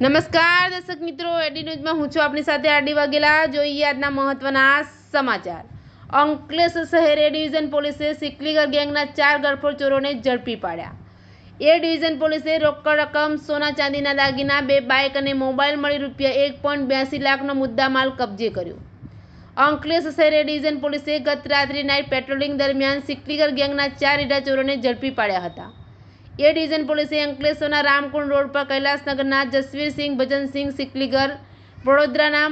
નમસ્કાર, દર્શક મિત્રો. એડી ન્યૂઝમાં હું છું આપની સાથે આરડી વાઘેલા. જોઈએ આજના મહત્વના સમાચાર. અંકલેશ્વર શહેર એ ડિવિઝન પોલીસે સિકલીગર ગેંગના ચાર ગળફોડ ચોરોને ઝડપી પાડ્યા. એ ડિવિઝન પોલીસે રોકડ રકમ, સોના ચાંદીના દાગીના, બે બાઇક અને મોબાઈલ મળી રૂપિયા એક પોઈન્ટ બ્યાસી લાખનો મુદ્દામાલ કબજે કર્યો. અંકલેશ્વર શહેર એ ડિવિઝન પોલીસે ગત રાત્રિ નાઇટ પેટ્રોલિંગ દરમિયાન સિકલીગર ગેંગના ચાર ચોરોને ઝડપી પાડ્યા હતા. એ ડિવિઝન પોલીસે અંકલેશ્વરના રામકુંડ રોડ પર કૈલાસનગરના જસવીરસિંહ, ભજનસિંહ સિકલીગર વડોદરાના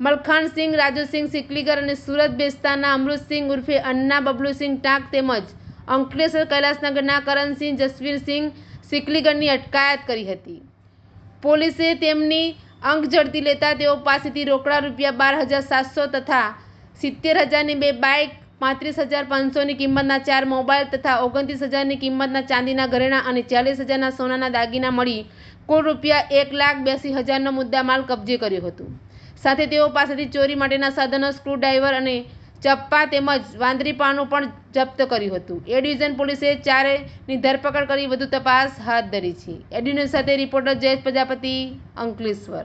મલખાણસિંહ, રાજુસિંહ સિકલીગર અને સુરત બેસ્તાના અમૃતસિંહ ઉર્ફે અન્ના બબલુસિંહ ટાંક તેમજ અંકલેશ્વર કૈલાસનગરના કરણસિંહ, જસવીરસિંહ સિકલીગરની અટકાયત કરી હતી. પોલીસે તેમની અંક ઝડપી લેતા તેઓ પાસેથી રોકડા રૂપિયા બાર હજાર સાતસો તથા સિત્તેર હજારની બે બાઇક પાંત્રીસ હજાર પાંચસોની કિંમતના ચાર મોબાઈલ તથા ઓગણત્રીસ હજારની કિંમતના ચાંદીના ઘરેણાં અને ચાલીસ હજારના સોનાના દાગીના મળી કુલ રૂપિયા એક લાખ બ્યાસી હજારનો મુદ્દામાલ કબજે કર્યો હતો. સાથે તેઓ પાસેથી ચોરી માટેના સાધનો, સ્ક્રૂડ્રાઈવર અને ચપ્પા તેમજ વાંદરી પાનું પણ જપ્ત કર્યું હતું. એ ડિવિઝન પોલીસે ચારેની ધરપકડ કરી વધુ તપાસ હાથ ધરી છે. એડિન્યૂઝ સાથે રિપોર્ટર જયેશ પ્રજાપતિ, અંકલેશ્વર.